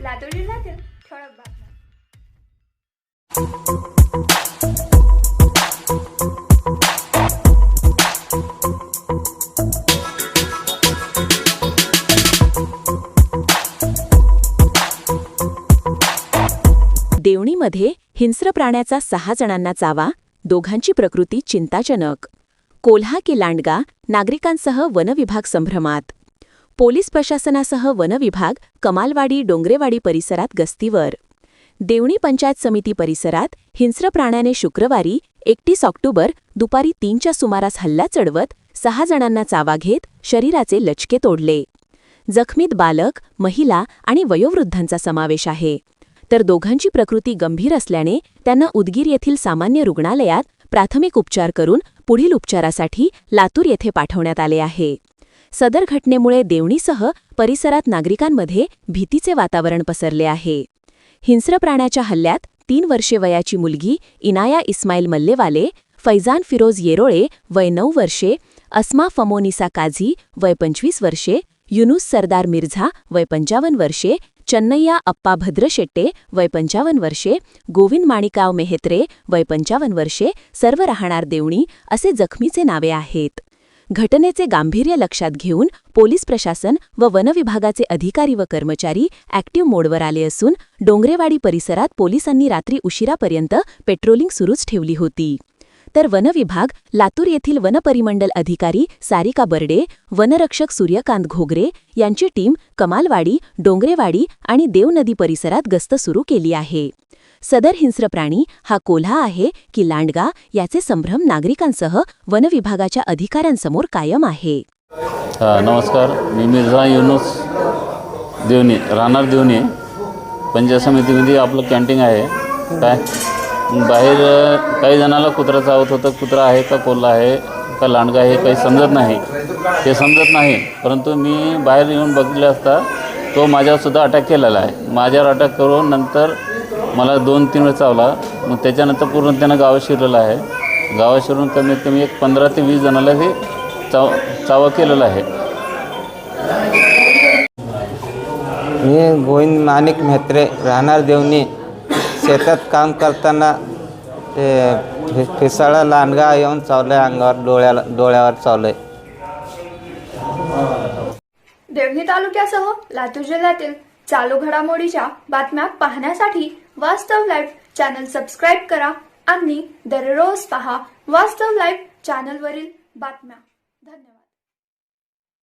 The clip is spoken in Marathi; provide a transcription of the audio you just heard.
लातूर जिल्ह्यातील ठळक बातम्या देवणीमध्ये हिंस्र प्राण्याचा सहा जणांना चावा दोघांची प्रकृती चिंताजनक. कोल्हा की लांडगा नागरिकांसह वनविभाग संभ्रमात. पोलीस प्रशासनासह वनविभाग कमालवाडी डोंगरेवाडी परिसरात गस्तीवर. देवणी पंचायत समिती परिसरात हिंस्र प्राण्याने शुक्रवारी एकतीस ऑक्टोबर दुपारी तीनच्या सुमारास हल्ला चढवत सहा जणांना चावा घेत शरीराचे लचके तोडले. जखमीत बालक महिला आणि वयोवृद्धांचा समावेश आहे. तर दोघांची प्रकृती गंभीर असल्याने त्यांना उदगीर येथील सामान्य रुग्णालयात प्राथमिक उपचार करून पुढील उपचारासाठी लातूर येथे पाठवण्यात आले आहे. सदर घटनेमुळे देवणीसह परिसरात नागरिकांमध्ये भीतीचे वातावरण पसरले आहे. हिंस्र प्राण्याच्या हल्ल्यात तीन वर्षे वयाची मुलगी इनाया इस्माईल मल्लेवाले फैजान फिरोज येरोळे वय नऊ वर्षे अस्मा फमोनिसा काझी वय पंचवीस वर्षे युनुस सरदार मिर्झा वय पंचावन्न वर्षे चन्नय्या अप्पा भद्रशेट्टे वय पंचावन्न वर्षे गोविंद माणिकाव मेहेत्रे वय पंचावन्न वर्षे सर्व राहणार देवणी असे जखमीचे नावे आहेत. घटनेचे गांभीर्य लक्षात घेऊन पोलीस प्रशासन व वनविभागाचे अधिकारी व कर्मचारी ॲक्टिव्ह मोडवर आले असून डोंगरेवाडी परिसरात पोलिसांनी रात्री उशिरापर्यंत पेट्रोलिंग सुरूच ठेवली होती. तर वनविभाग लातूर येथील वनपरिमंडल अधिकारी सारिका बर्डे वनरक्षक सूर्यकांत घोगरे यांची टीम कमालवाडी डोंगरेवाडी आणि देवनदी परिसरात गस्त सुरू केली आहे. सदर हिंस्र प्राणी हा कोल्हा आहे की लांडगा याचे संभ्रम नागरिकांसह वनविभागाच्या अधिकाऱ्यांसमोर कायम आहे. नमस्कार. मी मिर्झा युनुस देवणी राहणार देवणी पंचायत समितीमध्ये आपलं कॅन्टीन आहे. काय? बाहेर काही जणाला कुत्रा चावत होतं. कुत्रा आहे का कोल्हा आहे का लांडगा आहे काही समजत नाही. ते समजत नाही. परंतु मी बाहेर येऊन बघितले असता तो माझ्यावरसुद्धा अटॅक केलेला आहे. माझ्यावर अटॅक करून नंतर मला दोन तीन वेळ चावला. मग त्याच्यानंतर पूर्ण त्यानं गावात शिरलेलं आहे. गावात शिरून कमीत कमी एक पंधरा ते वीस जणाला ते चाव चावा केलेला आहे. मी गोविंद माणिक म्हेत्रे राहणार देवनी शेतात काम करताना ते फि फिसाळा लांडगा येऊन चावलं आहे अंगावर डोळ्याला डोळ्यावर चावलं आहे देवणी तालुक्यासह लातूर जिल्ह्यातील चालू घडामोडीच्या बातम्या पाहण्यासाठी वास्तव लाईव्ह चॅनल सबस्क्राईब करा आणि दररोज पहा वास्तव लाईव्ह चॅनलवरील बातम्या. धन्यवाद.